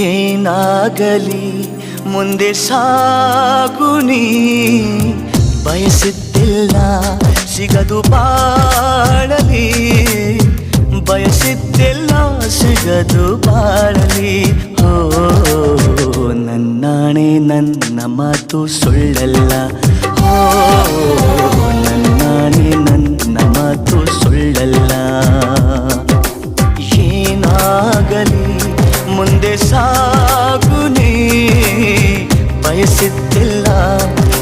ಏನಾಗಲಿ, ಮುಂದೆ ಸಾಗುನಿ ಬಯಸಿದ್ದಿಲ್ಲ, ಸಿಗದು ಬಾಳಲಿ. ಬಯಸಿದ್ದಿಲ್ಲ, ಸಿಗದು ಬಾಳಲಿ. ಓ ನನ್ನಾಣೆ ನನ್ನ ಮಾತು ಸುಳ್ಳಲ್ಲ. ಓ ಸಾಗುನಿ ಬಯಸಿದ್ದಿಲ್ಲ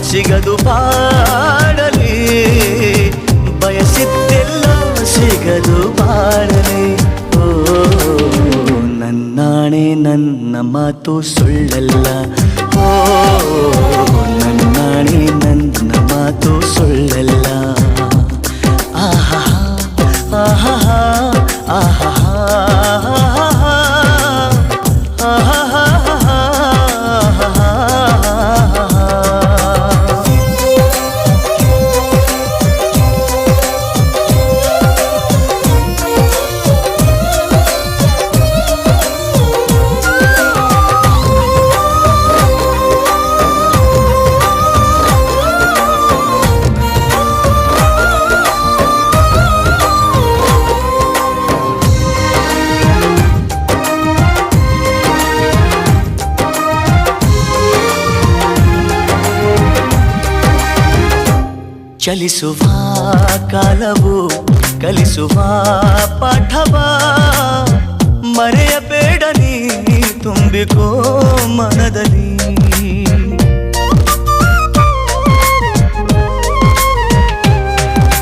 ಸಿಗದು ಬಾಳಲಿ. ಬಯಸಿದ್ದಿಲ್ಲ ಸಿಗದು ಬಾಳಲಿ. ಓ ನನ್ನಾಣೆ ನನ್ನ ಮಾತು ಸುಳ್ಳಲ್ಲ. ಓ ಚಲಿಸುವ ಕಾಲವು, ಕಲಿಸುವ ಪಾಠವ. ಮರೆಯಬೇಡ ನೀ, ತುಂಬಿಕೋ ಮನದಲ್ಲಿ.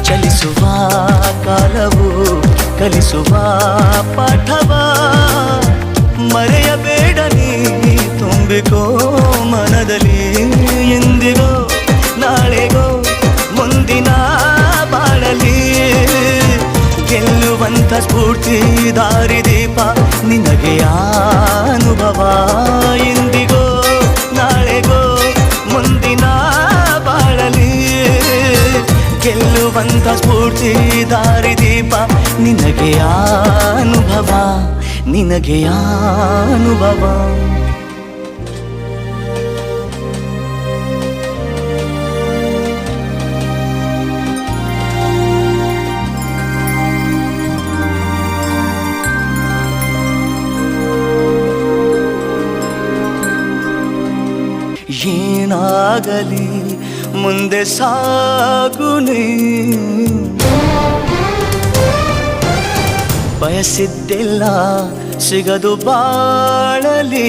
ಚಲಿಸುವ ಕಾಲವು, ಕಲಿಸುವ ಪಾಠವ. ಮರೆಯಬೇಡ ನೀ, ತುಂಬಿಕೋ ಮನದಲ್ಲಿ. ಎಂದಿಗೋ ಮುಂದಿನ ಬಾಳಲಿ. ಗೆಲ್ಲುವಂತ ಸ್ಫೂರ್ತಿ ದಾರಿ ದೀಪ, ನಿನಗೆ ಅನುಭವ. ಇಂದಿಗೋ, ನಾಳೆಗೋ, ಮುಂದಿನ ಬಾಳಲಿ. ಗೆಲ್ಲುವಂತ ಸ್ಫೂರ್ತಿ ದಾರಿದೀಪ ನಿನಗೆ ಅನುಭವ. ನಿನಗೆ ಅನುಭವ. ಏನಾಗಲಿ ಮುಂದೆ ಸಾಗುನಿ ಬಯಸಿದ್ದಿಲ್ಲ ಸಿಗದು ಬಾಳಲಿ.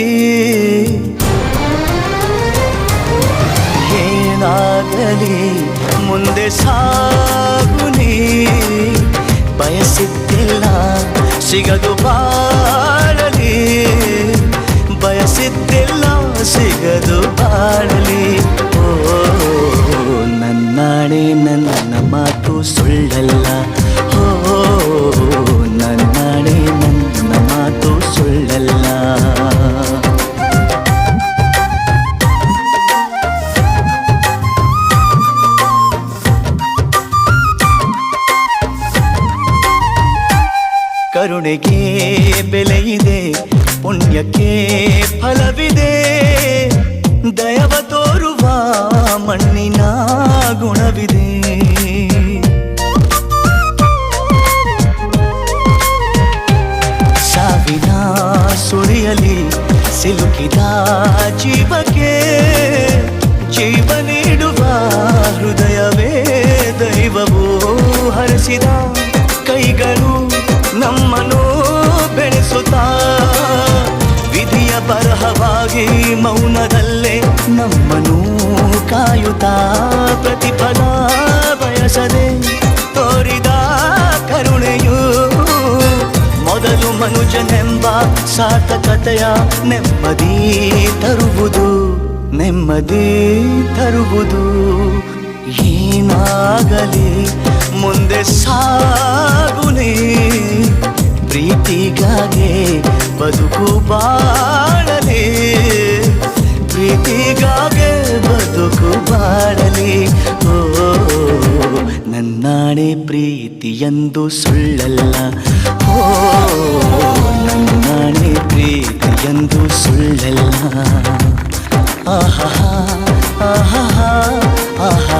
ಏನಾಗಲಿ ಮುಂದೆ ಸಾಗುನಿ ಬಯಸಿದ್ದಿಲ್ಲ ಸಿಗದು ಬಾಳಲಿ ಮಾತು ಸುಳ್ಳಲ್ಲ. ಓ ನನ್ನಾಣೆ ನನ್ನ ಮಾತು ಸುಳ್ಳಲ್ಲ. ಕರುಣೆಗೆ ಬೆಲೆ ಇದೆ ಪುಣ್ಯಕ್ಕೆ ಫಲವಿದೆ ಬೆರೆಸಿದ ಕೈಗಳು ನಮ್ಮನು ಬೆಳೆಸುತ್ತ. ವಿಧಿಯ ಬರಹವಾಗಿ ಮೌನದಲ್ಲೇ ನಮ್ಮನು ಕಾಯುತ್ತ. ಪ್ರತಿಫಲ ಬಯಸದೆ ತೋರಿದ ಕರುಣೆಯು ಮೊದಲು ಮನುಜನೆಂಬ ಸಾರ್ಥಕತೆಯ ನೆಮ್ಮದಿ ತರುವುದು ನೆಮ್ಮದಿ ತರುವುದು. ಏನಾಗಲಿ ಮುಂದೆ ಸಾಗುನೇ ಪ್ರೀತಿಗಾಗೆ ಬದುಕು ಬಾಳಲಿ ಪ್ರೀತಿಗಾಗೆ ಬದುಕು ಬಾಳಲಿ ಓ ನನ್ನಾಣೆ ಪ್ರೀತಿಯಂದು ಸುಳ್ಳಲ್ಲ ಓ ನನ್ನಾಣೆ ಪ್ರೀತಿಯಂದು ಸುಳ್ಳಲ್ಲ ಆಹಾ ಆಹಾ ಆಹಾ